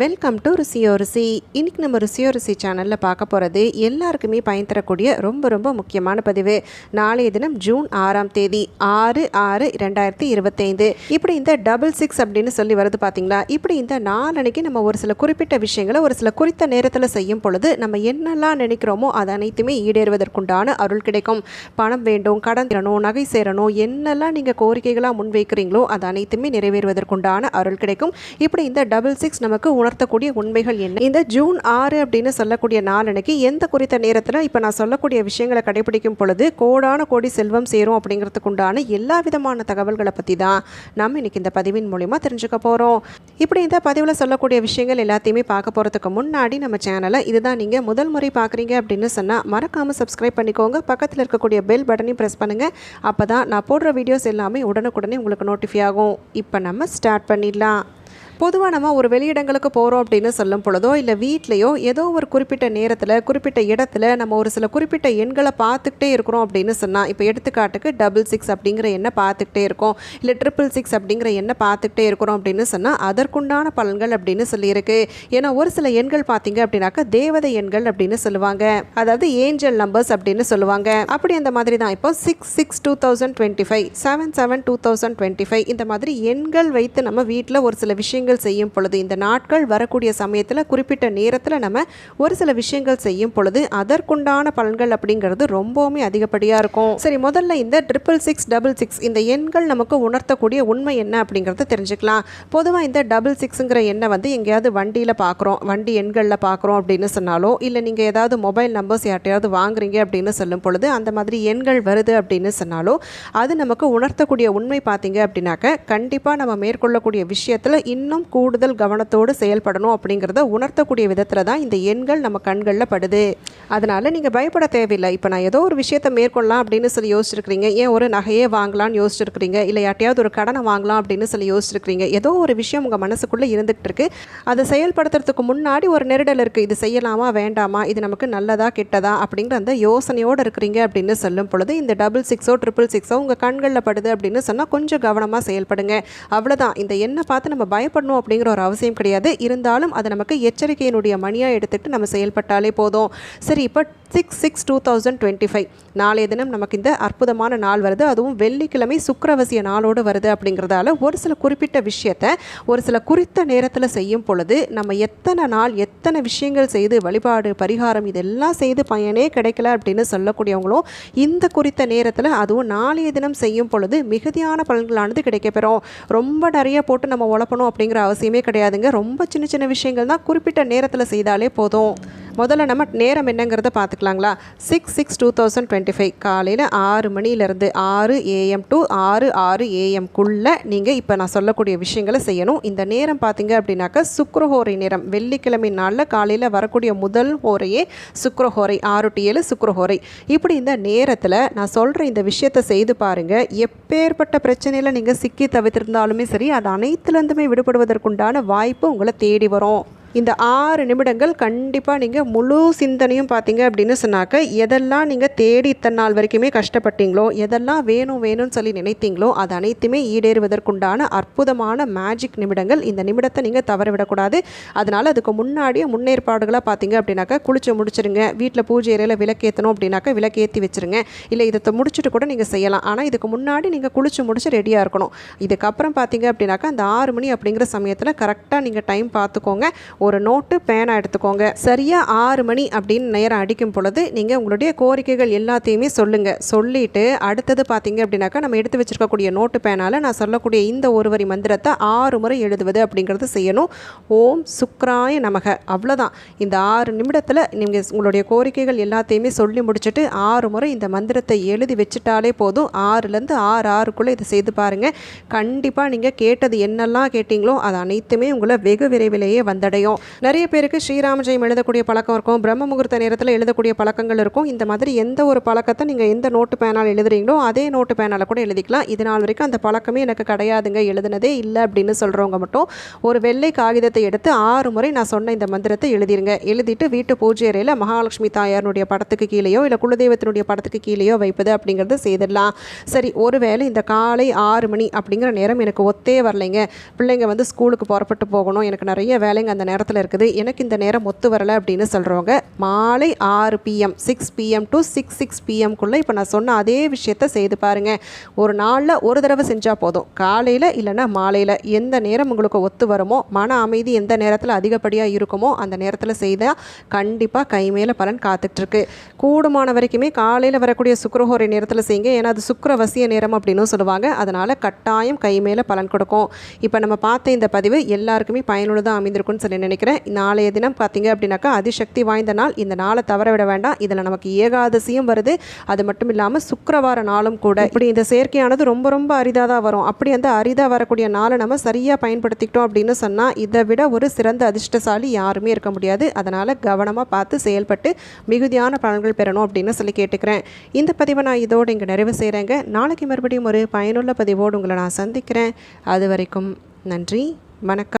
Welcome to ருசியோ ருசி இன்னைக்கு நம்ம ருசியோ ருசி சேனலில் பார்க்க போகிறது எல்லாருக்குமே பயன் தரக்கூடிய ரொம்ப ரொம்ப முக்கியமான பதிவு. நாளைய தினம் ஜூன் ஆறாம் தேதி ஆறு ஆறு ரெண்டாயிரத்தி இருபத்தைந்து. இப்படி இந்த டபுள் சிக்ஸ் அப்படின்னு சொல்லி வருது பார்த்தீங்களா இப்படி இந்த நாளன்னைக்கு நம்ம ஒரு சில குறிப்பிட்ட விஷயங்களை ஒரு சில குறித்த நேரத்தில் செய்யும் பொழுது நம்ம என்னெல்லாம் நினைக்கிறோமோ அது அனைத்துமே ஈடேறுவதற்குண்டான அருள் கிடைக்கும். பணம் வேண்டும் கடன் தரணும் நகை சேரணும் என்னெல்லாம் நீங்கள் கோரிக்கைகளாக முன்வைக்கிறீங்களோ அது அனைத்துமே நிறைவேறுவதற்குண்டான அருள் கிடைக்கும். இப்படி இந்த டபுள் சிக்ஸ் நமக்கு உணர்த்தக்கூடிய உண்மைகள் என்ன? இந்த ஜூன் ஆறு அப்படின்னு சொல்லக்கூடிய நாளன்னைக்கு எந்த குறித்த நேரத்தில் இப்போ நான் சொல்லக்கூடிய விஷயங்களை கடைபிடிக்கும் பொழுது கோடான கோடி செல்வம் சேரும் அப்படிங்கிறதுக்கு உண்டான எல்லா விதமான தகவல்களை பற்றி தான் நம்ம இன்னைக்கு இந்த பதிவின் மூலிமா தெரிஞ்சுக்க போகிறோம் இப்படி இந்த பதிவில் சொல்லக்கூடிய விஷயங்கள் எல்லாத்தையுமே பார்க்க போகிறதுக்கு முன்னாடி நம்ம சேனலை இதுதான் நீங்கள் முதல் முறை பார்க்குறீங்க அப்படின்னு சொன்னால் மறக்காமல் சப்ஸ்கிரைப் பண்ணிக்கோங்க. பக்கத்தில் இருக்கக்கூடிய பெல் பட்டனையும் ப்ரெஸ் பண்ணுங்கள் அப்போ தான் நான் போடுற வீடியோஸ் எல்லாமே உடனுக்குடனே உங்களுக்கு நோட்டிஃபை ஆகும். இப்போ நம்ம ஸ்டார்ட் பண்ணிடலாம். பொதுவாக நம்ம ஒரு வெளியிடங்களுக்கு போகிறோம் அப்படின்னு சொல்லும் பொழுதோ இல்லை வீட்லேயோ ஏதோ ஒரு குறிப்பிட்ட நேரத்தில் குறிப்பிட்ட இடத்துல நம்ம ஒரு சில குறிப்பிட்ட எண்களை பார்த்துக்கிட்டே இருக்கிறோம் அப்படின்னு சொன்னால் இப்போ எடுத்துக்காட்டுக்கு டபுள் சிக்ஸ் அப்படிங்கிற எண்ணை பார்த்துக்கிட்டே இருக்கோம் இல்லை ட்ரிபிள் சிக்ஸ் அப்படிங்கிற எண்ணை பார்த்துக்கிட்டே இருக்கிறோம் அப்படின்னு சொன்னால் அதற்குண்டான பலன்கள் அப்படின்னு சொல்லியிருக்கு. ஏன்னா ஒரு சில எண்கள் பார்த்தீங்க அப்படின்னாக்கா தேவதை எண்கள் அப்படின்னு சொல்லுவாங்க. அதாவது ஏஞ்சல் நம்பர்ஸ் அப்படின்னு சொல்லுவாங்க. அப்படி அந்த மாதிரி தான். இப்போ six six two thousand twenty five seven seven two thousand twenty five இந்த மாதிரி எண்கள் வைத்து நம்ம வீட்டில் ஒரு சில விஷயங்கள் செய்யும் பொழுது இந்த நாட்கள் வரக்கூடிய சமயத்தில் குறிப்பிட்ட நேரத்தில் நம்ம ஒரு சில விஷயங்கள் செய்யும் பொழுது அதற்குண்டான பலன்கள் அப்படிங்கிறது ரொம்பவுமே அதிகப்படியாக இருக்கும். சரி முதல்ல இந்த ட்ரிபிள் சிக்ஸ் டபுள் சிக்ஸ் இந்த எண்கள் நமக்கு உணர்த்தக்கூடிய உண்மை என்ன அப்படிங்கிறத தெரிஞ்சுக்கலாம். பொதுவாக இந்த டபுள் சிக்ஸுங்கிற எண்ணை வந்து எங்கேயாவது வண்டியில் பார்க்குறோம் வண்டி எண்களில் பார்க்குறோம் அப்படின்னு சொன்னாலோ இல்லை நீங்கள் ஏதாவது மொபைல் நம்பர்ஸ் யார்ட்டையாவது வாங்குறீங்க அப்படின்னு சொல்லும் பொழுது அந்த மாதிரி எண்கள் வருது அப்படின்னு சொன்னாலோ அது நமக்கு உணர்த்தக்கூடிய உண்மை பார்த்தீங்க அப்படின்னாக்க கண்டிப்பாக நம்ம மேற்கொள்ளக்கூடிய விஷயத்தில் இன்னும் கூடுதல் கவனத்தோடு செயல்படணும் அப்படிங்கிறத உணர்த்தக்கூடிய விதத்தில் தான் இந்த எண்கள் நம்ம கண்களில் படுது. அதனால் நீங்கள் பயப்பட தேவையில்லை. இப்போ நான் ஏதோ ஒரு விஷயத்தை மேற்கொள்ளலாம் அப்படின்னு சொல்லி யோசிச்சிருக்கிறீங்க. ஏன் ஒரு நகையே வாங்கலாம்னு யோசிச்சிருக்கிறீங்க? இல்லை யார்ட்டையாவது ஒரு கடனை வாங்கலாம் அப்படின்னு சொல்லி யோசிச்சிருக்கிறீங்க. ஏதோ ஒரு விஷயம் உங்கள் மனசுக்குள்ளே இருந்துகிட்டு இருக்கு. அதை செயல்படுத்துறதுக்கு முன்னாடி ஒரு நெருடல் இருக்குது இது செய்யலாமா வேண்டாமா? இது நமக்கு நல்லதா கெட்டதா? அப்படிங்கிற அந்த யோசனையோடு இருக்கிறீங்க அப்படின்னு சொல்லும் பொழுது இந்த டபுள் சிக்ஸோ ட்ரிபிள் சிக்ஸோ உங்கள் கண்களில் படுது அப்படின்னு சொன்னால் கொஞ்சம் கவனமாக செயல்படுங்க. அவ்வளோதான் இந்த எண்ணை பார்த்து நம்ம பயப்படணும் அப்படிங்கிற ஒரு அவசியம் கிடையாது. இருந்தாலும் அதை நமக்கு எச்சரிக்கையினுடைய மணியாக எடுத்துகிட்டு நம்ம செயல்பட்டாலே போதும். சரி இப்போ six six two thousand twenty five நாளைய தினம் நமக்கு இந்த அற்புதமான நாள் வருது. அதுவும் வெள்ளிக்கிழமை சுக்கரவசிய நாளோடு வருது அப்படிங்கிறதால ஒரு சில குறிப்பிட்ட விஷயத்தை ஒரு சில குறித்த நேரத்தில் செய்யும் பொழுது நம்ம எத்தனை நாள் எத்தனை விஷயங்கள் செய்து வழிபாடு பரிகாரம் இதெல்லாம் செய்து பயனே கிடைக்கல அப்படின்னு சொல்லக்கூடியவங்களும் இந்த குறித்த நேரத்தில் அதுவும் நாளைய தினம் செய்யும் பொழுது மிகுதியான பலன்களானது கிடைக்கப்பெறும். ரொம்ப நிறைய போட்டு நம்ம உழப்பணும் அப்படிங்கிற அவசியமே கிடையாதுங்க. ரொம்ப சின்ன சின்ன விஷயங்கள் தான் குறிப்பிட்ட நேரத்தில் செய்தாலே போதும். முதல்ல நம்ம நேரம் என்னங்கிறத பார்த்துக்கலாங்களா? Six six two thousand twenty five காலையில் ஆறு மணிலேருந்து ஆறு ஏஎம் டு ஆறு ஆறு ஏஎம்குள்ளே நீங்கள் இப்போ நான் சொல்லக்கூடிய விஷயங்களை செய்யணும். இந்த நேரம் பார்த்தீங்க அப்படின்னாக்கா சுக்கரஹோரை நேரம். வெள்ளிக்கிழமை நாளில் காலையில் வரக்கூடிய முதல் ஹோரையே சுக்ரஹோரை ஆறு டு ஏழு சுக்ரஹோரை இப்படி இந்த நேரத்தில் நான் சொல்கிற இந்த விஷயத்தை செய்து பாருங்கள் எப்பேற்பட்ட பிரச்சனையில் நீங்கள் சிக்கி தவிர்த்திருந்தாலுமே சரி அது அனைத்துலேருந்துமே விடுபடுவதற்குண்டான வாய்ப்பு உங்களை தேடி வரும். இந்த ஆறு நிமிடங்கள் கண்டிப்பாக நீங்கள் முழு சிந்தனையும் பார்த்தீங்க அப்படின்னு சொன்னாக்க எதெல்லாம் நீங்கள் தேடி இத்தனை நாள் வரைக்குமே கஷ்டப்பட்டீங்களோ எதெல்லாம் வேணும் வேணும்னு சொல்லி நினைத்தீங்களோ அது அனைத்துமே ஈடேறுவதற்குண்டான அற்புதமான மேஜிக் நிமிடங்கள். இந்த நிமிடத்தை நீங்கள் தவற விடக்கூடாது அதனால் அதுக்கு முன்னாடியே முன்னேற்பாடுகளாக பார்த்தீங்க அப்படின்னாக்கா குளிச்சு முடிச்சிருங்க. வீட்டில் பூஜை அறையில் விளக்கேற்றணும் அப்படின்னாக்கா விளக்கேற்றி வச்சுருங்க. இல்லை இதை முடிச்சுட்டு கூட நீங்கள் செய்யலாம். ஆனால் இதுக்கு முன்னாடி நீங்கள் குளிச்சு முடிச்சு ரெடியாக இருக்கணும். இதுக்கப்புறம் பார்த்தீங்க அப்படின்னாக்கா அந்த ஆறு மணி அப்படிங்கிற சமயத்தில் கரெக்டாக நீங்கள் டைம் பார்த்துக்கோங்க. ஒரு நோட்டு பேனா எடுத்துக்கோங்க. சரியாக ஆறு மணி அப்படின்னு நேரம் அடிக்கும் பொழுது நீங்கள் உங்களுடைய கோரிக்கைகள் எல்லாத்தையுமே சொல்லுங்கள் சொல்லிவிட்டு அடுத்தது பார்த்தீங்க அப்படின்னாக்கா நம்ம எடுத்து வச்சிருக்கக்கூடிய நோட்டு பேனால் நான் சொல்லக்கூடிய இந்த ஒரு வரி மந்திரத்தை ஆறு முறை எழுதுவது அப்படிங்கிறது செய்யணும். ஓம் சுக்ராய நமக. அவ்வளோதான் இந்த ஆறு நிமிடத்தில் நீங்கள் உங்களுடைய கோரிக்கைகள் எல்லாத்தையுமே சொல்லி முடிச்சுட்டு ஆறு முறை இந்த மந்திரத்தை எழுதி வச்சுட்டாலே போதும். ஆறுலேருந்து ஆறு ஆறுக்குள்ளே இதை செய்து பாருங்கள் கண்டிப்பாக நீங்கள் கேட்டது என்னெல்லாம் கேட்டிங்களோ அது அனைத்துமே உங்களை வெகு விரைவிலேயே வந்தடையும். முடியும் நிறைய பேருக்கு ஸ்ரீராம ஜெயம் எழுதக்கூடிய பழக்கம் இருக்கும். பிரம்ம முகூர்த்த நேரத்தில் எழுதக்கூடிய பழக்கங்கள் இருக்கும். இந்த மாதிரி எந்த ஒரு பழக்கத்தை நீங்கள் எந்த நோட்டு பேனால் எழுதுறீங்களோ அதே நோட்டு பேனால் கூட எழுதிக்கலாம். இது நாள் வரைக்கும் அந்த பழக்கமே எனக்கு கிடையாதுங்க. எழுதுனதே இல்லை அப்படின்னு சொல்கிறவங்க மட்டும் ஒரு வெள்ளை காகிதத்தை எடுத்து ஆறு முறை நான் சொன்ன இந்த மந்திரத்தை எழுதிருங்க. எழுதிட்டு வீட்டு பூஜை அறையில் மகாலட்சுமி தாயாருடைய படத்துக்கு கீழேயோ இல்லை குலதெய்வத்தினுடைய படத்துக்கு கீழேயோ வைப்பது அப்படிங்கிறது செய்திடலாம். சரி ஒருவேளை இந்த காலை ஆறு மணி அப்படிங்கிற நேரம் எனக்கு ஒத்தே வரலைங்க. பிள்ளைங்க வந்து ஸ்கூலுக்கு புறப்பட்டு போகணும். எனக்கு நிறைய வேலைங்க அந்த நேரத்தில் இருக்குது. எனக்கு இந்த நேரம் ஒத்து வரலை அப்படின்னு சொல்கிறவங்க மாலை ஆறு PM six PM to six six பிஎம்குள்ளே இப்போ நான் சொன்ன அதே விஷயத்த செய்து பாருங்கள் ஒரு நாளில் ஒரு தடவை செஞ்சால் போதும். காலையில் இல்லைன்னா மாலையில் எந்த நேரம் உங்களுக்கு ஒத்து வருமோ மன அமைதி எந்த நேரத்தில் அதிகப்படியாக இருக்குமோ அந்த நேரத்தில் செய்தால் கண்டிப்பாக கை மேலே பலன் காத்துட்ருக்கு கூடுமான வரைக்குமே காலையில் வரக்கூடிய சுக்கரஹோரை நேரத்தில் செய்யுங்க. ஏன்னா அது சுக்கரவசிய நேரம் அப்படின்னு சொல்லுவாங்க. அதனால் கட்டாயம் கை மேலே பலன் கொடுக்கும். இப்போ நம்ம பார்த்த இந்த பதிவு எல்லாருக்குமே பயனுள்ளதாக அமைந்திருக்கும்னு சொல்லி நினைக்கிறேன். நாளைய தினம் பார்த்தீங்க அப்படின்னாக்கா அதிசக்தி வாய்ந்த நாள். இந்த நாளை தவற விட வேண்டாம். இதில் நமக்கு ஏகாதசியும் வருது. அது மட்டும் இல்லாமல் சுக்கரவார நாளும் கூட. இப்படி இந்த செயற்கையானது ரொம்ப ரொம்ப அரிதாக தான் வரும். அப்படி அந்த அரிதாக வரக்கூடிய நாளை நம்ம சரியாக பயன்படுத்திக்கிட்டோம் அப்படின்னு சொன்னால் இதை விட ஒரு சிறந்த அதிர்ஷ்டசாலி யாருமே இருக்க முடியாது. அதனால் கவனமாக பார்த்து செயல்பட்டு மிகுதியான பலன்கள் பெறணும் அப்படின்னு சொல்லி கேட்டுக்கிறேன். இந்த பதிவை நான் இதோடு இங்கே நிறைவு செய்கிறேங்க நாளைக்கு மறுபடியும் ஒரு பயனுள்ள பதிவோடு உங்களை நான் சந்திக்கிறேன். அது வரைக்கும் நன்றி. வணக்கம்.